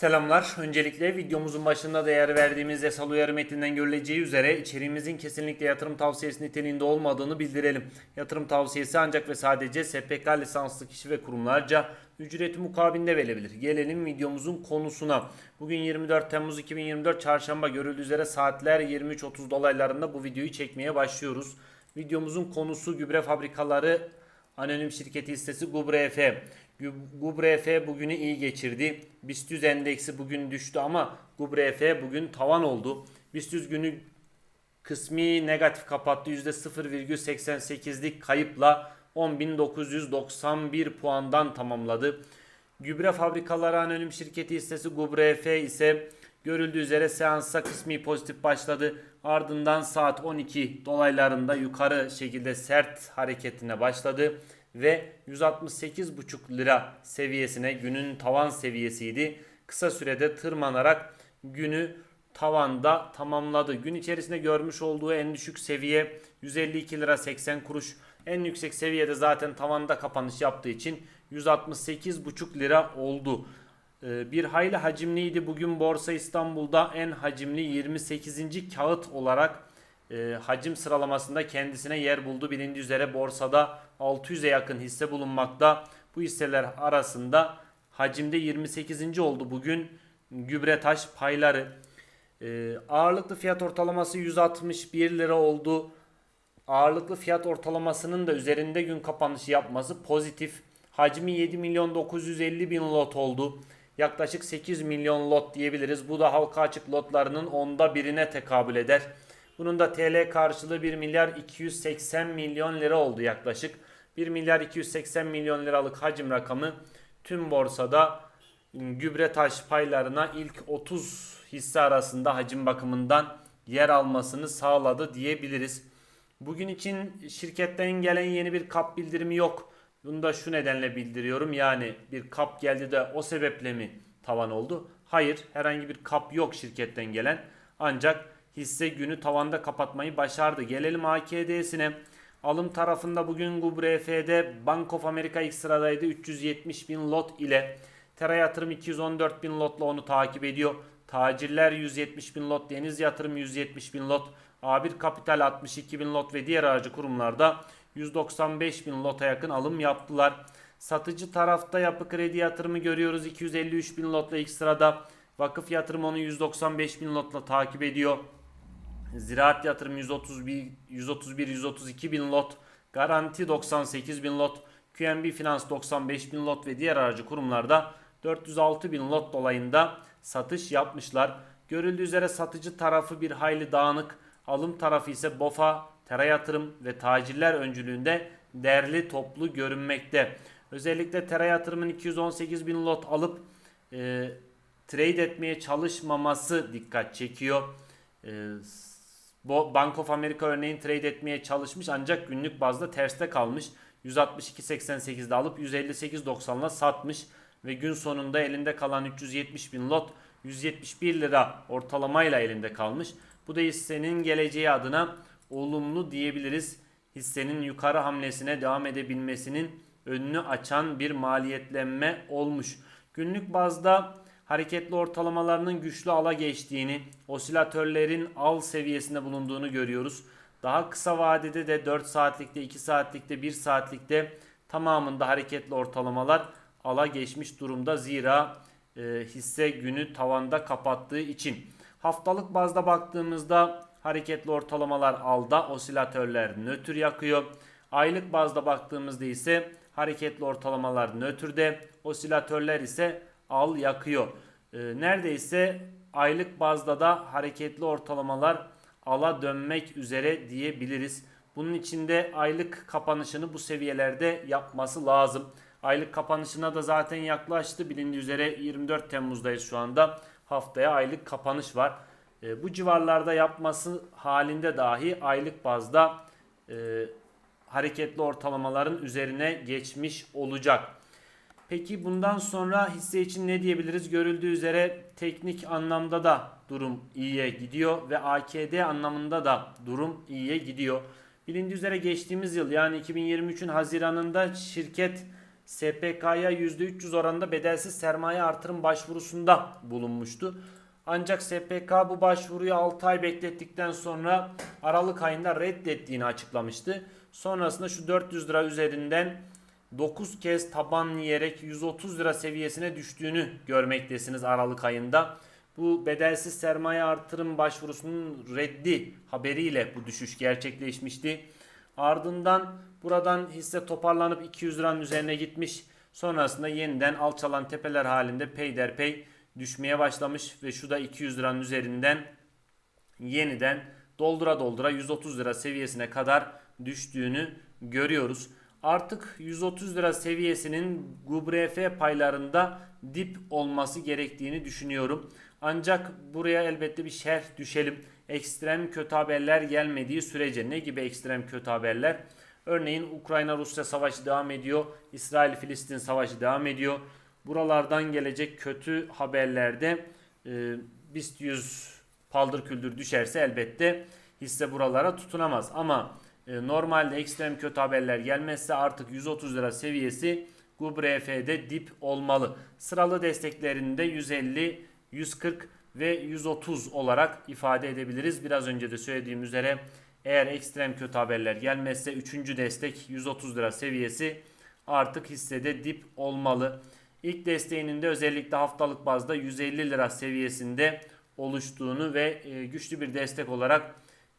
Selamlar. Öncelikle videomuzun başında değer verdiğimiz yasal uyarı metninden görüleceği üzere içeriğimizin kesinlikle yatırım tavsiyesi niteliğinde olmadığını bildirelim. Yatırım tavsiyesi ancak ve sadece SPK lisanslı kişi ve kurumlarca ücreti mukabilinde verilebilir. Gelelim videomuzun konusuna. Bugün 24 Temmuz 2024 Çarşamba görüldüğü üzere saatler 23.30 dolaylarında bu videoyu çekmeye başlıyoruz. Videomuzun konusu gübre fabrikaları Anonim şirketi hissesi Gubre F. Gubre F bugünü iyi geçirdi. BIST 100 endeksi bugün düştü ama Gubre F bugün tavan oldu. BIST 100 günü kısmi negatif kapattı. %0,88'lik kayıpla 10.991 puandan tamamladı. Gübre fabrikaları anonim şirketi hissesi Gubre F ise görüldüğü üzere seansa kısmi pozitif başladı. Ardından saat 12 dolaylarında yukarı şekilde sert hareketine başladı ve 168,5 lira seviyesine günün tavan seviyesiydi. Kısa sürede tırmanarak günü tavanda tamamladı. Gün içerisinde görmüş olduğu en düşük seviye 152 lira 80 kuruş. En yüksek seviyede zaten tavanda kapanış yaptığı için 168,5 lira oldu. Ee, Bir hayli hacimliydi. Bugün Borsa İstanbul'da en hacimli 28. kağıt olarak e, hacim sıralamasında kendisine yer buldu. Bilindiği üzere borsada 600'e yakın hisse bulunmakta. Bu hisseler arasında hacimde 28. oldu bugün Gübretaş payları. E, ağırlıklı fiyat ortalaması 161 lira oldu. Ağırlıklı fiyat ortalamasının da üzerinde gün kapanışı yapması pozitif. Hacmi 7 milyon 950 bin lot oldu. Yaklaşık 8 milyon lot diyebiliriz. Bu da halka açık lotlarının onda birine tekabül eder. Bunun da TL karşılığı 1 milyar 280 milyon lira oldu yaklaşık. 1 milyar 280 milyon liralık hacim rakamı tüm borsada gübre taş paylarına ilk 30 hisse arasında hacim bakımından yer almasını sağladı diyebiliriz. Bugün için şirketten gelen yeni bir kap bildirimi yok. Bunu da şu nedenle bildiriyorum. Yani bir kap geldi de o sebeple mi tavan oldu? Hayır, herhangi bir kap yok şirketten gelen. Ancak hisse günü tavanda kapatmayı başardı. Gelelim AKD'sine. Alım tarafında bugün GUBRF'de Bank of America ilk sıradaydı 370 bin lot ile. Tera Yatırım 214 bin lotla onu takip ediyor. Tacirler 170 bin lot, Deniz Yatırım 170 bin lot, A1 Kapital 62 bin lot ve diğer aracı kurumlarda 195 bin lota yakın alım yaptılar. Satıcı tarafta yapı kredi yatırımı görüyoruz 253 bin lotla ilk sırada. Vakıf yatırım onu 195 bin lotla takip ediyor. Ziraat yatırım 131 131 132 bin lot. Garanti 98 bin lot. QNB Finans 95 bin lot ve diğer aracı kurumlarda 406 bin lot dolayında satış yapmışlar. Görüldüğü üzere satıcı tarafı bir hayli dağınık. Alım tarafı ise BOFA, Tera Yatırım ve tacirler öncülüğünde değerli toplu görünmekte. Özellikle Tera Yatırım'ın 218 bin lot alıp e, trade etmeye çalışmaması dikkat çekiyor. E, Bank of America örneğin trade etmeye çalışmış ancak günlük bazda terste kalmış. 162.88'de alıp 158.90'la satmış ve gün sonunda elinde kalan 370 bin lot 171 lira ortalamayla elinde kalmış. Bu da hissenin geleceği adına olumlu diyebiliriz. Hissenin yukarı hamlesine devam edebilmesinin önünü açan bir maliyetlenme olmuş. Günlük bazda hareketli ortalamalarının güçlü ala geçtiğini, osilatörlerin al seviyesinde bulunduğunu görüyoruz. Daha kısa vadede de 4 saatlikte, 2 saatlikte, 1 saatlikte tamamında hareketli ortalamalar ala geçmiş durumda. Zira e, hisse günü tavanda kapattığı için. Haftalık bazda baktığımızda hareketli ortalamalar alda, osilatörler nötr yakıyor. Aylık bazda baktığımızda ise hareketli ortalamalar nötrde, osilatörler ise al yakıyor. E, neredeyse aylık bazda da hareketli ortalamalar ala dönmek üzere diyebiliriz. Bunun için de aylık kapanışını bu seviyelerde yapması lazım. Aylık kapanışına da zaten yaklaştı. Bilindiği üzere 24 Temmuz'dayız şu anda. Haftaya aylık kapanış var. E, bu civarlarda yapması halinde dahi aylık bazda e, hareketli ortalamaların üzerine geçmiş olacak. Peki bundan sonra hisse için ne diyebiliriz? Görüldüğü üzere teknik anlamda da durum iyiye gidiyor ve AKD anlamında da durum iyiye gidiyor. Bilindiği üzere geçtiğimiz yıl yani 2023'ün Haziran'ında şirket SPK'ya %300 oranında bedelsiz sermaye artırım başvurusunda bulunmuştu. Ancak SPK bu başvuruyu 6 ay beklettikten sonra Aralık ayında reddettiğini açıklamıştı. Sonrasında şu 400 lira üzerinden 9 kez taban yiyerek 130 lira seviyesine düştüğünü görmektesiniz Aralık ayında. Bu bedelsiz sermaye artırım başvurusunun reddi haberiyle bu düşüş gerçekleşmişti. Ardından buradan hisse toparlanıp 200 liranın üzerine gitmiş. Sonrasında yeniden alçalan tepeler halinde peyderpey düşmeye başlamış ve şu da 200 liranın üzerinden yeniden doldura doldura 130 lira seviyesine kadar düştüğünü görüyoruz. Artık 130 lira seviyesinin GUBRF paylarında dip olması gerektiğini düşünüyorum. Ancak buraya elbette bir şerh düşelim. Ekstrem kötü haberler gelmediği sürece ne gibi ekstrem kötü haberler? Örneğin Ukrayna-Rusya savaşı devam ediyor. İsrail-Filistin savaşı devam ediyor. Buralardan gelecek kötü haberlerde e, BIST 100 paldır küldür düşerse elbette hisse buralara tutunamaz. Ama normalde ekstrem kötü haberler gelmezse artık 130 lira seviyesi GUBRF'de dip olmalı. Sıralı desteklerinde 150, 140 ve 130 olarak ifade edebiliriz. Biraz önce de söylediğim üzere eğer ekstrem kötü haberler gelmezse 3. destek 130 lira seviyesi artık hissede dip olmalı. İlk desteğinin de özellikle haftalık bazda 150 lira seviyesinde oluştuğunu ve e, güçlü bir destek olarak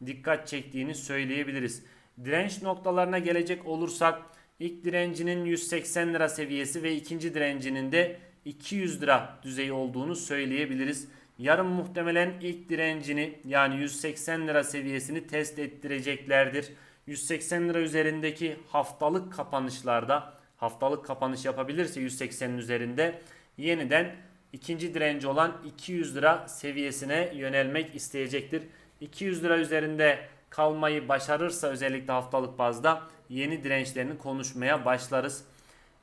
dikkat çektiğini söyleyebiliriz. Direnç noktalarına gelecek olursak ilk direncinin 180 lira seviyesi ve ikinci direncinin de 200 lira düzeyi olduğunu söyleyebiliriz. Yarın muhtemelen ilk direncini yani 180 lira seviyesini test ettireceklerdir. 180 lira üzerindeki haftalık kapanışlarda haftalık kapanış yapabilirse 180'in üzerinde yeniden ikinci direnci olan 200 lira seviyesine yönelmek isteyecektir. 200 lira üzerinde kalmayı başarırsa özellikle haftalık bazda yeni dirençlerini konuşmaya başlarız.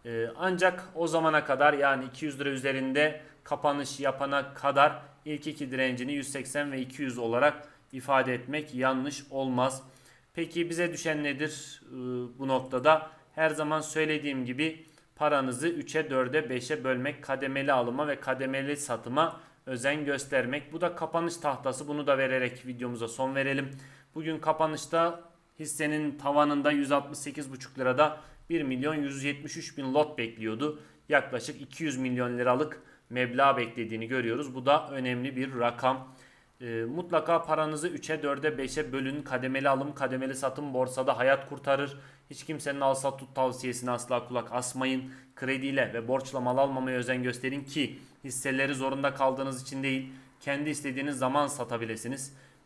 Ee, ancak o zamana kadar yani 200 lira üzerinde kapanış yapana kadar ilk iki direncini 180 ve 200 olarak ifade etmek yanlış olmaz. Peki bize düşen nedir ee, bu noktada? Her zaman söylediğim gibi paranızı 3'e 4'e 5'e bölmek, kademeli alıma ve kademeli satıma özen göstermek. Bu da kapanış tahtası. Bunu da vererek videomuza son verelim. Bugün kapanışta hissenin tavanında 168,5 lirada 1 milyon 173 bin lot bekliyordu. Yaklaşık 200 milyon liralık meblağ beklediğini görüyoruz. Bu da önemli bir rakam. E, mutlaka paranızı 3'e 4'e 5'e bölün. Kademeli alım, kademeli satım borsada hayat kurtarır. Hiç kimsenin al sat tut tavsiyesine asla kulak asmayın. Krediyle ve borçla mal almamaya özen gösterin ki hisseleri zorunda kaldığınız için değil, kendi istediğiniz zaman satabilirsiniz.